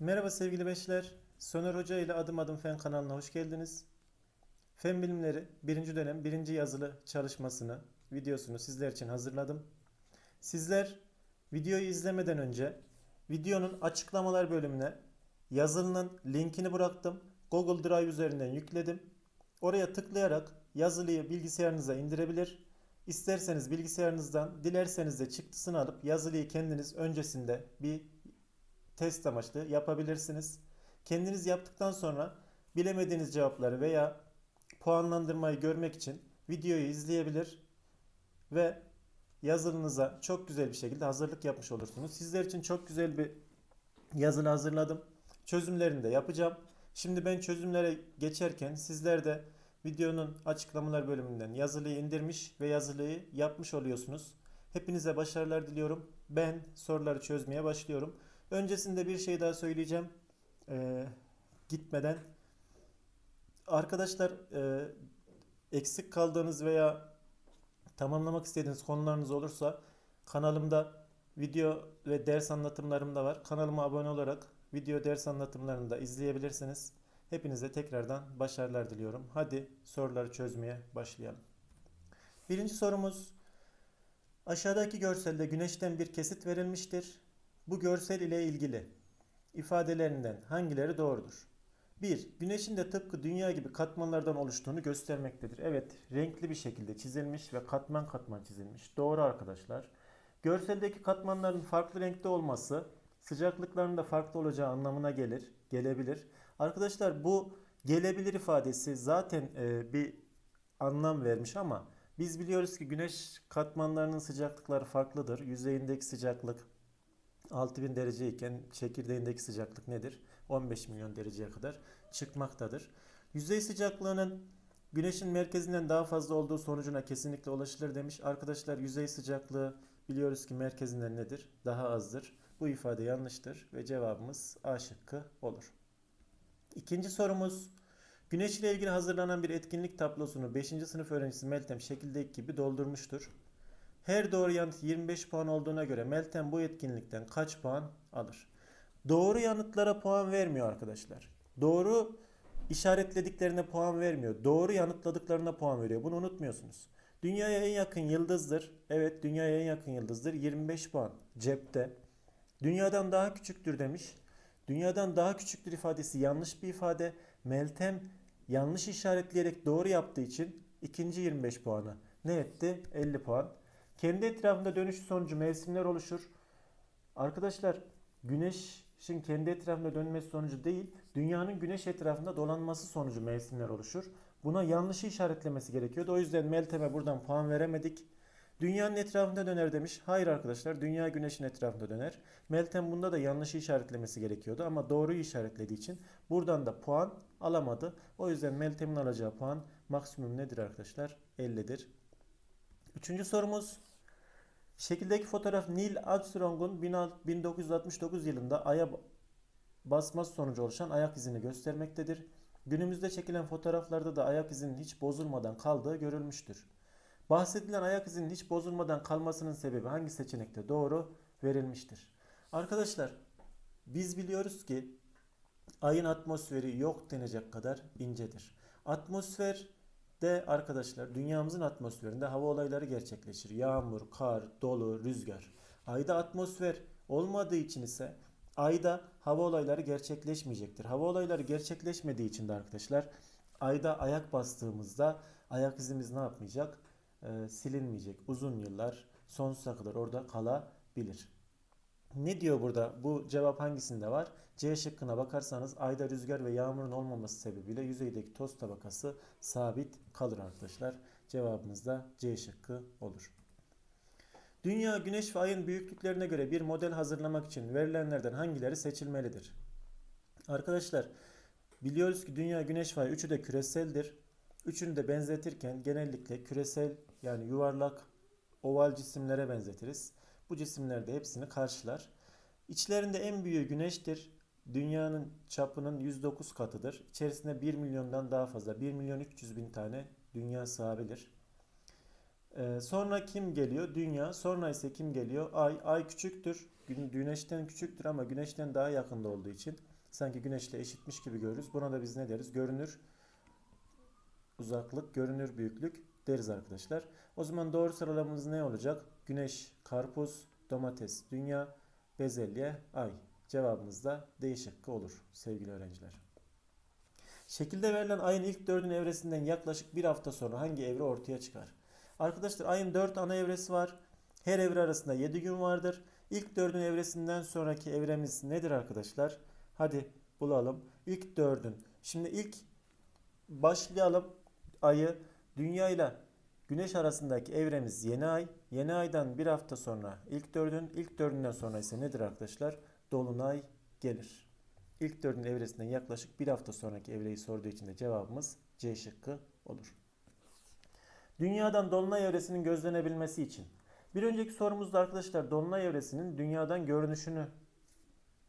Merhaba sevgili beşler. Soner Hoca ile Adım Adım Fen kanalına hoş geldiniz. Fen bilimleri 1. dönem 1. yazılı çalışmasını, videosunu sizler için hazırladım. Sizler videoyu izlemeden önce videonun açıklamalar bölümüne yazılının linkini bıraktım. Google Drive üzerinden yükledim. Oraya tıklayarak yazılıyı bilgisayarınıza indirebilir. İsterseniz bilgisayarınızdan, dilerseniz de çıktısını alıp yazılıyı kendiniz öncesinde bir test amaçlı yapabilirsiniz. Kendiniz yaptıktan sonra bilemediğiniz cevapları veya puanlandırmayı görmek için videoyu izleyebilir ve yazılınıza çok güzel bir şekilde hazırlık yapmış olursunuz. Sizler için çok güzel bir yazılı hazırladım. Çözümlerini de yapacağım. Şimdi ben çözümlere geçerken sizler de videonun açıklamalar bölümünden yazılıyı indirmiş ve yazılıyı yapmış oluyorsunuz. Hepinize başarılar diliyorum. Ben soruları çözmeye başlıyorum. Öncesinde bir şey daha söyleyeceğim. Ee, gitmeden. Arkadaşlar e, eksik kaldığınız veya tamamlamak istediğiniz konularınız olursa kanalımda video ve ders anlatımlarım da var. Kanalıma abone olarak video ders anlatımlarını da izleyebilirsiniz. Hepinize tekrardan başarılar diliyorum. Hadi soruları çözmeye başlayalım. Birinci sorumuz aşağıdaki görselde güneşten bir kesit verilmiştir. Bu görsel ile ilgili ifadelerinden hangileri doğrudur? 1. Güneşin de tıpkı dünya gibi katmanlardan oluştuğunu göstermektedir. Evet, renkli bir şekilde çizilmiş ve katman katman çizilmiş. Doğru arkadaşlar. Görseldeki katmanların farklı renkte olması sıcaklıklarının da farklı olacağı anlamına gelir, gelebilir. Arkadaşlar bu gelebilir ifadesi zaten e, bir anlam vermiş ama biz biliyoruz ki güneş katmanlarının sıcaklıkları farklıdır. Yüzeyindeki sıcaklık 6000 derece iken çekirdeğindeki sıcaklık nedir? 15 milyon dereceye kadar çıkmaktadır. Yüzey sıcaklığının güneşin merkezinden daha fazla olduğu sonucuna kesinlikle ulaşılır demiş. Arkadaşlar yüzey sıcaklığı biliyoruz ki merkezinden nedir? Daha azdır. Bu ifade yanlıştır ve cevabımız A şıkkı olur. İkinci sorumuz Güneş ile ilgili hazırlanan bir etkinlik tablosunu 5. sınıf öğrencisi Meltem şekildeki gibi doldurmuştur. Her doğru yanıt 25 puan olduğuna göre Meltem bu etkinlikten kaç puan alır? Doğru yanıtlara puan vermiyor arkadaşlar. Doğru işaretlediklerine puan vermiyor. Doğru yanıtladıklarına puan veriyor. Bunu unutmuyorsunuz. Dünyaya en yakın yıldızdır. Evet dünyaya en yakın yıldızdır. 25 puan cepte. Dünyadan daha küçüktür demiş. Dünyadan daha küçüktür ifadesi yanlış bir ifade. Meltem yanlış işaretleyerek doğru yaptığı için ikinci 25 puanı ne etti? 50 puan. Kendi etrafında dönüşü sonucu mevsimler oluşur. Arkadaşlar güneşin kendi etrafında dönmesi sonucu değil, dünyanın güneş etrafında dolanması sonucu mevsimler oluşur. Buna yanlışı işaretlemesi gerekiyordu. O yüzden Meltem'e buradan puan veremedik. Dünyanın etrafında döner demiş. Hayır arkadaşlar dünya güneşin etrafında döner. Meltem bunda da yanlışı işaretlemesi gerekiyordu ama doğruyu işaretlediği için buradan da puan alamadı. O yüzden Meltem'in alacağı puan maksimum nedir arkadaşlar? 50'dir. Üçüncü sorumuz. Şekildeki fotoğraf Neil Armstrong'un 1969 yılında Ay'a basması sonucu oluşan ayak izini göstermektedir. Günümüzde çekilen fotoğraflarda da ayak izinin hiç bozulmadan kaldığı görülmüştür. Bahsedilen ayak izinin hiç bozulmadan kalmasının sebebi hangi seçenekte doğru verilmiştir? Arkadaşlar biz biliyoruz ki ayın atmosferi yok denecek kadar incedir. Atmosfer de arkadaşlar dünyamızın atmosferinde hava olayları gerçekleşir. Yağmur, kar, dolu, rüzgar. Ayda atmosfer olmadığı için ise ayda hava olayları gerçekleşmeyecektir. Hava olayları gerçekleşmediği için de arkadaşlar ayda ayak bastığımızda ayak izimiz ne yapmayacak? Ee, silinmeyecek. Uzun yıllar sonsuza kadar orada kalabilir. Ne diyor burada? Bu cevap hangisinde var? C şıkkına bakarsanız ayda rüzgar ve yağmurun olmaması sebebiyle yüzeydeki toz tabakası sabit kalır arkadaşlar. Cevabımız da C şıkkı olur. Dünya, güneş ve ayın büyüklüklerine göre bir model hazırlamak için verilenlerden hangileri seçilmelidir? Arkadaşlar biliyoruz ki dünya, güneş ve ay üçü de küreseldir. Üçünü de benzetirken genellikle küresel yani yuvarlak oval cisimlere benzetiriz. Bu cisimler de hepsini karşılar. İçlerinde en büyüğü güneştir. Dünyanın çapının 109 katıdır. İçerisinde 1 milyondan daha fazla 1 milyon 300 bin tane dünya sığabilir. Ee, sonra kim geliyor? Dünya. Sonra ise kim geliyor? Ay. Ay küçüktür. Gün- Güneşten küçüktür ama güneşten daha yakında olduğu için sanki güneşle eşitmiş gibi görürüz. Buna da biz ne deriz? Görünür uzaklık, görünür büyüklük deriz arkadaşlar. O zaman doğru sıralamamız ne olacak? Güneş, karpuz, domates, dünya, bezelye, ay. Cevabımız da D şıkkı olur sevgili öğrenciler. Şekilde verilen ayın ilk dördün evresinden yaklaşık bir hafta sonra hangi evre ortaya çıkar? Arkadaşlar ayın dört ana evresi var. Her evre arasında 7 gün vardır. İlk dördün evresinden sonraki evremiz nedir arkadaşlar? Hadi bulalım. İlk dördün. Şimdi ilk başlayalım ayı Dünya ile Güneş arasındaki evremiz yeni ay. Yeni aydan bir hafta sonra ilk dördün, ilk dördünden sonra ise nedir arkadaşlar? Dolunay gelir. İlk dördün evresinden yaklaşık bir hafta sonraki evreyi sorduğu için de cevabımız C şıkkı olur. Dünyadan dolunay evresinin gözlenebilmesi için. Bir önceki sorumuzda arkadaşlar dolunay evresinin dünyadan görünüşünü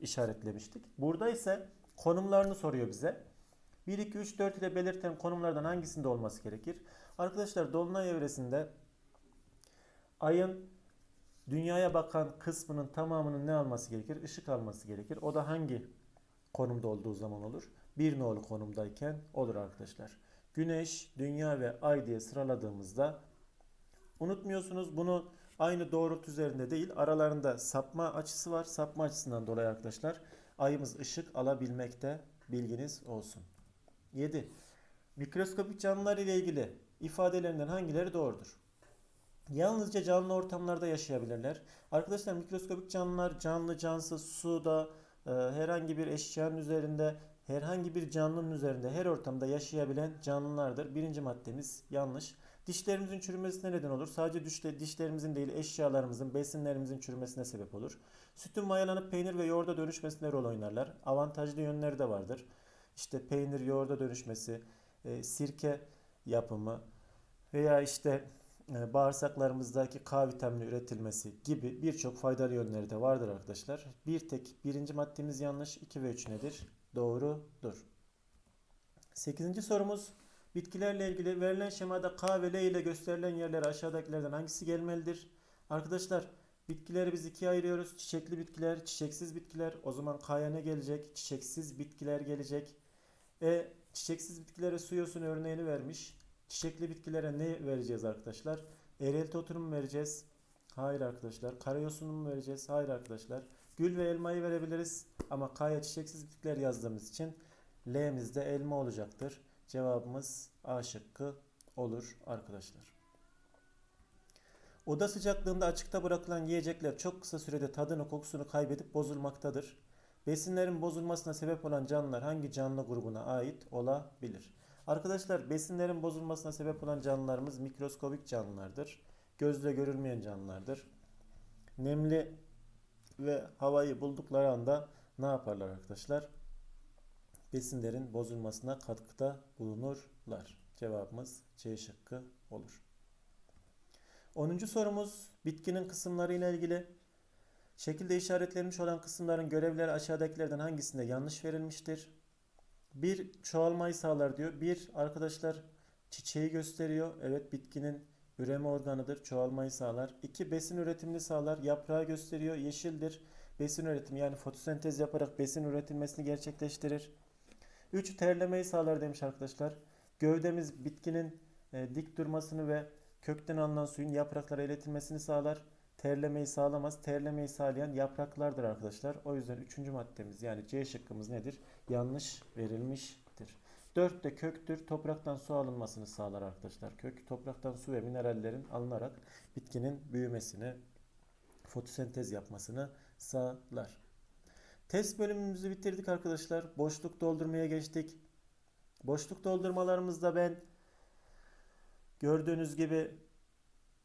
işaretlemiştik. Burada ise konumlarını soruyor bize. 1, 2, 3, 4 ile belirtilen konumlardan hangisinde olması gerekir? Arkadaşlar dolunay evresinde ayın dünyaya bakan kısmının tamamının ne alması gerekir? Işık alması gerekir. O da hangi konumda olduğu zaman olur? Bir nolu konumdayken olur arkadaşlar. Güneş, dünya ve ay diye sıraladığımızda unutmuyorsunuz bunu aynı doğrultu üzerinde değil aralarında sapma açısı var. Sapma açısından dolayı arkadaşlar ayımız ışık alabilmekte bilginiz olsun. 7. Mikroskopik canlılar ile ilgili ifadelerinden hangileri doğrudur? Yalnızca canlı ortamlarda yaşayabilirler. Arkadaşlar mikroskopik canlılar canlı, cansız, suda, e, herhangi bir eşyanın üzerinde, herhangi bir canlının üzerinde her ortamda yaşayabilen canlılardır. Birinci maddemiz yanlış. Dişlerimizin çürümesine neden olur. Sadece dişle, dişlerimizin değil eşyalarımızın, besinlerimizin çürümesine sebep olur. Sütün mayalanıp peynir ve yoğurda dönüşmesine rol oynarlar. Avantajlı yönleri de vardır. İşte peynir yoğurda dönüşmesi, e, sirke yapımı veya işte e, bağırsaklarımızdaki K vitamini üretilmesi gibi birçok faydalı yönleri de vardır arkadaşlar. Bir tek birinci maddemiz yanlış. 2 ve 3 nedir? Doğrudur. Sekizinci sorumuz. Bitkilerle ilgili verilen şemada K ve L ile gösterilen yerlere aşağıdakilerden hangisi gelmelidir? Arkadaşlar bitkileri biz ikiye ayırıyoruz. Çiçekli bitkiler, çiçeksiz bitkiler. O zaman K'ya ne gelecek? Çiçeksiz bitkiler gelecek. E çiçeksiz bitkilere su yosun örneğini vermiş. Çiçekli bitkilere ne vereceğiz arkadaşlar? Eğrelti oturum mu vereceğiz? Hayır arkadaşlar. Karayosunu mu vereceğiz? Hayır arkadaşlar. Gül ve elmayı verebiliriz. Ama K'ya çiçeksiz bitkiler yazdığımız için L'mizde elma olacaktır. Cevabımız A şıkkı olur arkadaşlar. Oda sıcaklığında açıkta bırakılan yiyecekler çok kısa sürede tadını kokusunu kaybedip bozulmaktadır. Besinlerin bozulmasına sebep olan canlılar hangi canlı grubuna ait olabilir? Arkadaşlar besinlerin bozulmasına sebep olan canlılarımız mikroskobik canlılardır. Gözle görülmeyen canlılardır. Nemli ve havayı buldukları anda ne yaparlar arkadaşlar? Besinlerin bozulmasına katkıda bulunurlar. Cevabımız C şıkkı olur. 10. sorumuz bitkinin kısımları ile ilgili. Şekilde işaretlenmiş olan kısımların görevleri aşağıdakilerden hangisinde yanlış verilmiştir? Bir çoğalmayı sağlar diyor. Bir arkadaşlar çiçeği gösteriyor. Evet bitkinin üreme organıdır. Çoğalmayı sağlar. İki besin üretimini sağlar. Yaprağı gösteriyor. Yeşildir. Besin üretimi yani fotosentez yaparak besin üretilmesini gerçekleştirir. Üç terlemeyi sağlar demiş arkadaşlar. Gövdemiz bitkinin e, dik durmasını ve kökten alınan suyun yapraklara iletilmesini sağlar. Terlemeyi sağlamaz. Terlemeyi sağlayan yapraklardır arkadaşlar. O yüzden üçüncü maddemiz yani C şıkkımız nedir? Yanlış verilmiştir. 4 de köktür. Topraktan su alınmasını sağlar arkadaşlar. Kök topraktan su ve minerallerin alınarak bitkinin büyümesini, fotosentez yapmasını sağlar. Test bölümümüzü bitirdik arkadaşlar. Boşluk doldurmaya geçtik. Boşluk doldurmalarımızda ben gördüğünüz gibi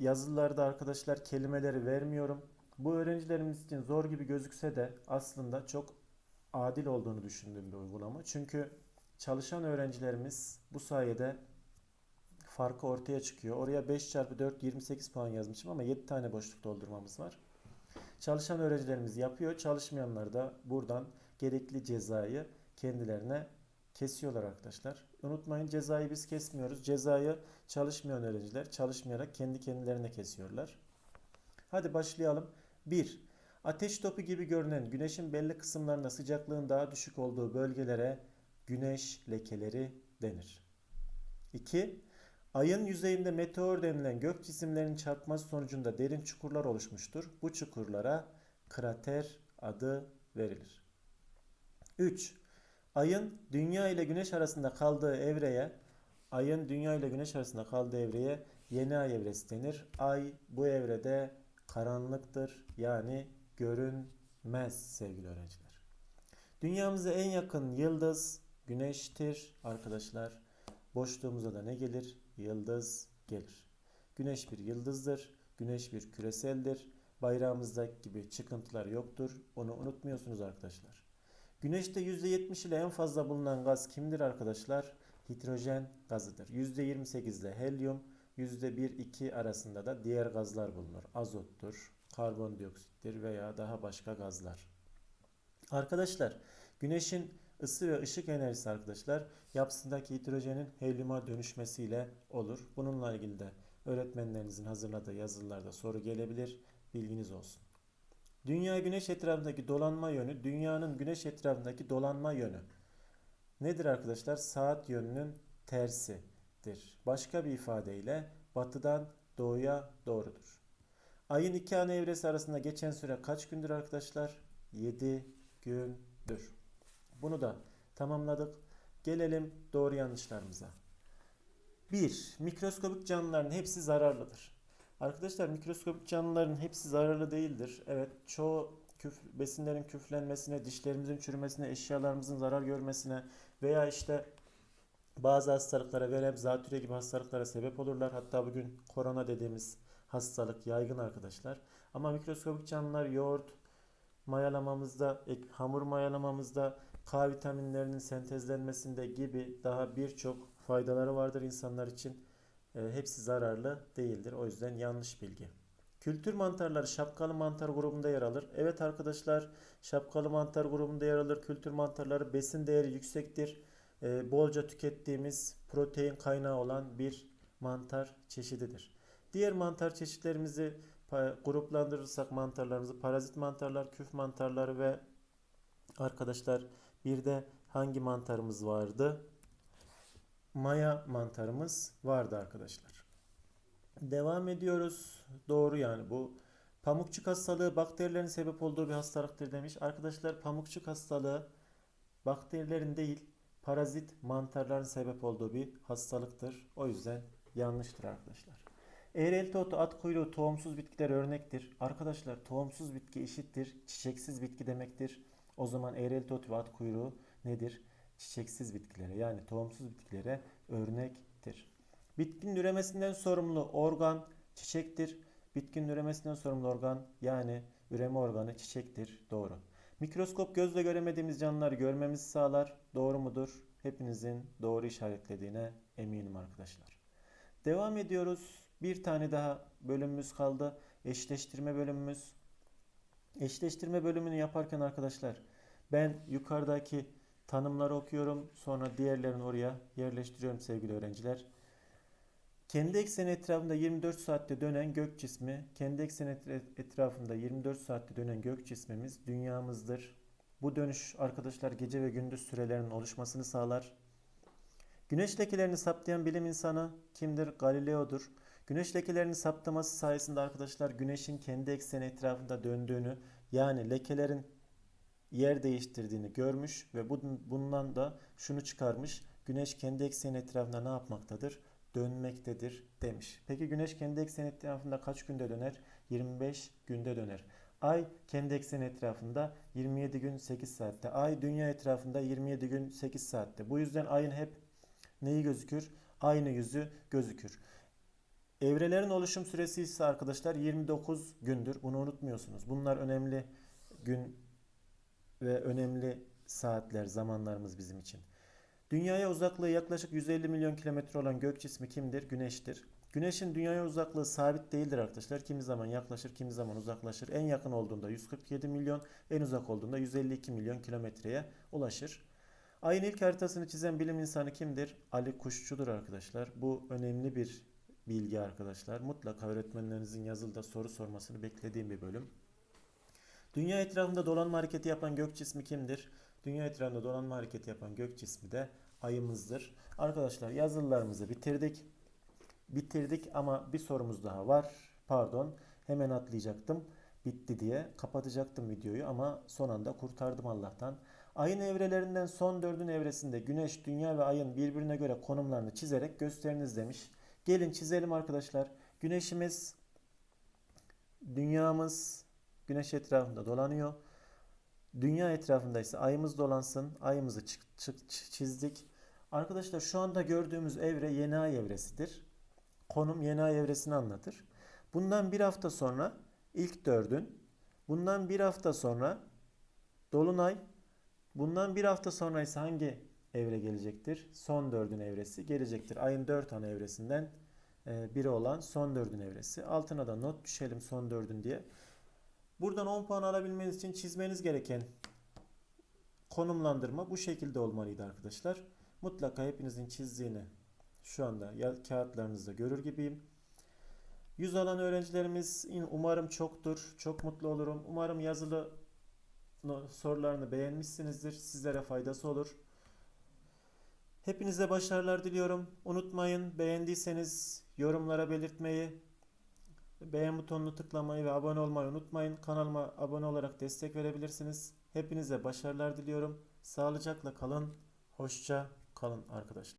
yazılarda arkadaşlar kelimeleri vermiyorum. Bu öğrencilerimiz için zor gibi gözükse de aslında çok adil olduğunu düşündüğüm bir uygulama. Çünkü çalışan öğrencilerimiz bu sayede farkı ortaya çıkıyor. Oraya 5 çarpı 4 28 puan yazmışım ama 7 tane boşluk doldurmamız var. Çalışan öğrencilerimiz yapıyor. Çalışmayanlar da buradan gerekli cezayı kendilerine kesiyorlar arkadaşlar. Unutmayın cezayı biz kesmiyoruz. Cezayı çalışmayan öğrenciler çalışmayarak kendi kendilerine kesiyorlar. Hadi başlayalım. 1. Ateş topu gibi görünen güneşin belli kısımlarında sıcaklığın daha düşük olduğu bölgelere güneş lekeleri denir. 2. Ayın yüzeyinde meteor denilen gök cisimlerinin çarpması sonucunda derin çukurlar oluşmuştur. Bu çukurlara krater adı verilir. 3. Ayın dünya ile güneş arasında kaldığı evreye Ayın dünya ile güneş arasında kaldığı evreye yeni ay evresi denir. Ay bu evrede karanlıktır yani görünmez sevgili öğrenciler. Dünyamıza en yakın yıldız güneştir arkadaşlar. Boşluğumuza da ne gelir? Yıldız gelir. Güneş bir yıldızdır. Güneş bir küreseldir. Bayrağımızdaki gibi çıkıntılar yoktur. Onu unutmuyorsunuz arkadaşlar. Güneşte %70 ile en fazla bulunan gaz kimdir arkadaşlar? Hidrojen gazıdır. %28 ile helyum, %1-2 arasında da diğer gazlar bulunur. Azottur, karbondioksittir veya daha başka gazlar. Arkadaşlar, güneşin ısı ve ışık enerjisi arkadaşlar yapısındaki hidrojenin helyuma dönüşmesiyle olur. Bununla ilgili de öğretmenlerinizin hazırladığı yazılarda soru gelebilir. Bilginiz olsun. Dünya güneş etrafındaki dolanma yönü, dünyanın güneş etrafındaki dolanma yönü. Nedir arkadaşlar? Saat yönünün tersidir. Başka bir ifadeyle batıdan doğuya doğrudur. Ayın iki ana evresi arasında geçen süre kaç gündür arkadaşlar? 7 gündür. Bunu da tamamladık. Gelelim doğru yanlışlarımıza. 1. Mikroskobik canlıların hepsi zararlıdır. Arkadaşlar mikroskobik canlıların hepsi zararlı değildir. Evet çoğu küf, besinlerin küflenmesine, dişlerimizin çürümesine, eşyalarımızın zarar görmesine veya işte bazı hastalıklara, verem, zatüre gibi hastalıklara sebep olurlar. Hatta bugün korona dediğimiz hastalık yaygın arkadaşlar. Ama mikroskobik canlılar yoğurt mayalamamızda, hamur mayalamamızda, K vitaminlerinin sentezlenmesinde gibi daha birçok faydaları vardır insanlar için. E, hepsi zararlı değildir. O yüzden yanlış bilgi. Kültür mantarları şapkalı mantar grubunda yer alır. Evet arkadaşlar şapkalı mantar grubunda yer alır. Kültür mantarları besin değeri yüksektir. E, bolca tükettiğimiz protein kaynağı olan bir mantar çeşididir. Diğer mantar çeşitlerimizi gruplandırırsak mantarlarımızı parazit mantarlar, küf mantarları ve arkadaşlar bir de hangi mantarımız vardı? Maya mantarımız vardı arkadaşlar. Devam ediyoruz. Doğru yani bu. Pamukçuk hastalığı bakterilerin sebep olduğu bir hastalıktır demiş. Arkadaşlar pamukçuk hastalığı bakterilerin değil parazit mantarların sebep olduğu bir hastalıktır. O yüzden yanlıştır arkadaşlar. Eğrelti otu, at kuyruğu tohumsuz bitkiler örnektir. Arkadaşlar tohumsuz bitki eşittir çiçeksiz bitki demektir. O zaman eğrelti otu ve at kuyruğu nedir? Çiçeksiz bitkilere yani tohumsuz bitkilere örnektir. Bitkinin üremesinden sorumlu organ çiçektir. Bitkinin üremesinden sorumlu organ yani üreme organı çiçektir. Doğru. Mikroskop gözle göremediğimiz canlıları görmemizi sağlar. Doğru mudur? Hepinizin doğru işaretlediğine eminim arkadaşlar. Devam ediyoruz. Bir tane daha bölümümüz kaldı. Eşleştirme bölümümüz. Eşleştirme bölümünü yaparken arkadaşlar ben yukarıdaki tanımları okuyorum. Sonra diğerlerini oraya yerleştiriyorum sevgili öğrenciler. Kendi ekseni etrafında 24 saatte dönen gök cismi, kendi ekseni etrafında 24 saatte dönen gök cismimiz dünyamızdır. Bu dönüş arkadaşlar gece ve gündüz sürelerinin oluşmasını sağlar. Güneş lekelerini saptayan bilim insanı kimdir? Galileo'dur. Güneş lekelerini saptaması sayesinde arkadaşlar güneşin kendi ekseni etrafında döndüğünü yani lekelerin yer değiştirdiğini görmüş ve bu- bundan da şunu çıkarmış. Güneş kendi ekseni etrafında ne yapmaktadır? Dönmektedir demiş. Peki güneş kendi ekseni etrafında kaç günde döner? 25 günde döner. Ay kendi ekseni etrafında 27 gün 8 saatte. Ay dünya etrafında 27 gün 8 saatte. Bu yüzden ayın hep neyi gözükür? Aynı yüzü gözükür. Evrelerin oluşum süresi ise arkadaşlar 29 gündür. Bunu unutmuyorsunuz. Bunlar önemli gün ve önemli saatler, zamanlarımız bizim için. Dünyaya uzaklığı yaklaşık 150 milyon kilometre olan gök cismi kimdir? Güneştir. Güneşin dünyaya uzaklığı sabit değildir arkadaşlar. Kimi zaman yaklaşır, kimi zaman uzaklaşır. En yakın olduğunda 147 milyon, en uzak olduğunda 152 milyon kilometreye ulaşır. Ayın ilk haritasını çizen bilim insanı kimdir? Ali Kuşçu'dur arkadaşlar. Bu önemli bir bilgi arkadaşlar. Mutlaka öğretmenlerinizin yazılıda soru sormasını beklediğim bir bölüm. Dünya etrafında dolanma hareketi yapan gök cismi kimdir? Dünya etrafında dolanma hareketi yapan gök cismi de ayımızdır. Arkadaşlar yazılılarımızı bitirdik. Bitirdik ama bir sorumuz daha var. Pardon, hemen atlayacaktım. Bitti diye kapatacaktım videoyu ama son anda kurtardım Allah'tan. Ayın evrelerinden son dördün evresinde Güneş, Dünya ve Ayın birbirine göre konumlarını çizerek gösteriniz demiş. Gelin çizelim arkadaşlar. Güneşimiz, Dünyamız Güneş etrafında dolanıyor. Dünya etrafında ise ayımız dolansın. Ayımızı çizdik. Arkadaşlar şu anda gördüğümüz evre yeni ay evresidir. Konum yeni ay evresini anlatır. Bundan bir hafta sonra ilk dördün, bundan bir hafta sonra dolunay, bundan bir hafta sonra ise hangi evre gelecektir? Son dördün evresi gelecektir. Ayın dört ana evresinden e, biri olan son dördün evresi. Altına da not düşelim son dördün diye. Buradan 10 puan alabilmeniz için çizmeniz gereken konumlandırma bu şekilde olmalıydı arkadaşlar. Mutlaka hepinizin çizdiğini şu anda kağıtlarınızda görür gibiyim. 100 alan öğrencilerimiz umarım çoktur. Çok mutlu olurum. Umarım yazılı sorularını beğenmişsinizdir. Sizlere faydası olur. Hepinize başarılar diliyorum. Unutmayın beğendiyseniz yorumlara belirtmeyi, beğen butonunu tıklamayı ve abone olmayı unutmayın. Kanalıma abone olarak destek verebilirsiniz. Hepinize başarılar diliyorum. Sağlıcakla kalın. Hoşça kalın arkadaşlar.